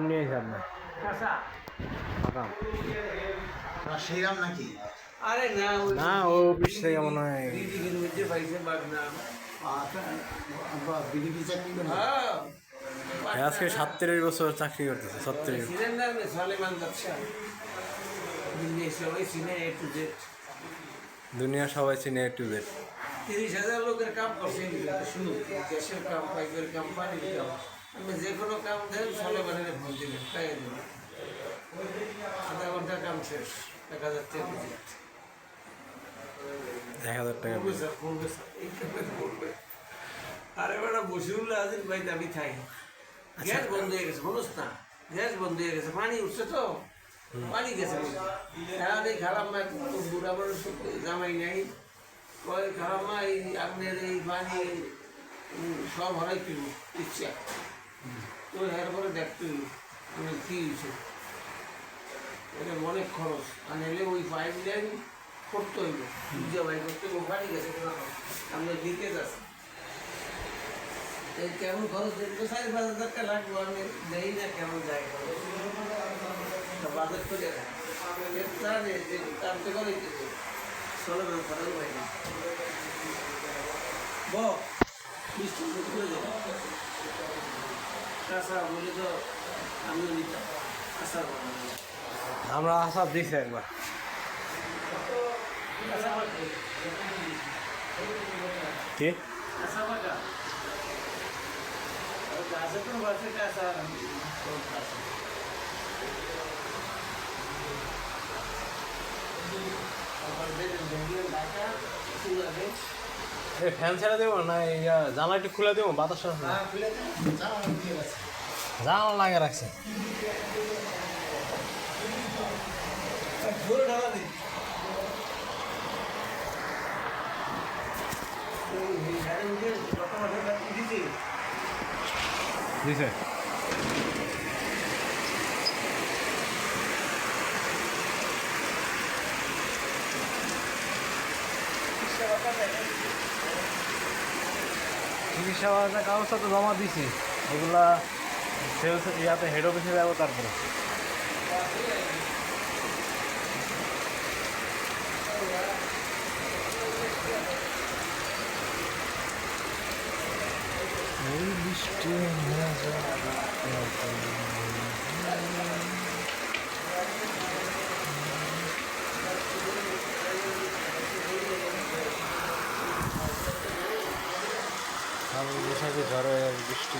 নিয়ে এসে আপনার সেইরাম নাকি? আরে না না ও অফিস থেকে মনে হয়। মধ্যে পাইছে বাগনা বিজেপি চাকরি করে? হ্যাঁ। এই আজকে সাতত্রিশ বছর চাকরি করতেছে জেড দুনিয়া সবাই চিনে একটু বের তিরিশ হাজার লোকের কাম করছে শুরু দেশের কাম পাইপের কাম পানির কাম। আমি যে কোনো কাম দেন সালেমানের ফোন দিলেন তাই দিলেন আধা ঘণ্টা কাম শেষ এক হাজার টাকা এক হাজার টাকা আরে বসিরুল্লাহ ভাই দাবি থাই। গ্যাস বন্ধ হয়ে গেছে বলুস না। গ্যাস বন্ধ হয়ে গেছে পানি উঠছে তো। পানি গেছে এখন এই খারাপ মা বুড়া মানুষ জামাই নাই। কয় খারাপ মা এই আপনার এই পানি সব হরাই কিলো ইচ্ছা। তো এরপরে দেখতে আমি কি হয়েছে? এটা অনেক খরচ। আর নাহলে ওই পাইপ লাইন করতে হইব। বুঝে ভাই করতে হইব পানি গেছে আমরা লিকেজ আছে এই কেমন খরচ? দেখব সাড়ে পাঁচ হাজার টাকা লাগবো। আমি নেই না কেমন যায় বাজেট করে যে কামতে করে ষোলো জন খরচ হয় না। ব করে দেবো কাঁচা বলে তো আমিও নিতাম আশা বানাবো আমরা আশা দিছি একবার কাঁচা বাটা কি কাঁচা বাটা ফ্যান ছেড়ে দেবো না ইয়া জানলা একটু খুলে দেবো বাতাস হ্যাঁ জানলা লাগে রাখছে। দিছে। চিকিৎসা বাজার কাগজটা তো জমা দিছি। ওগুলা সেলস ইয়াতে হেড অফিসে যাব তারপরে বৃষ্টি বসাকে ঘরে বৃষ্টি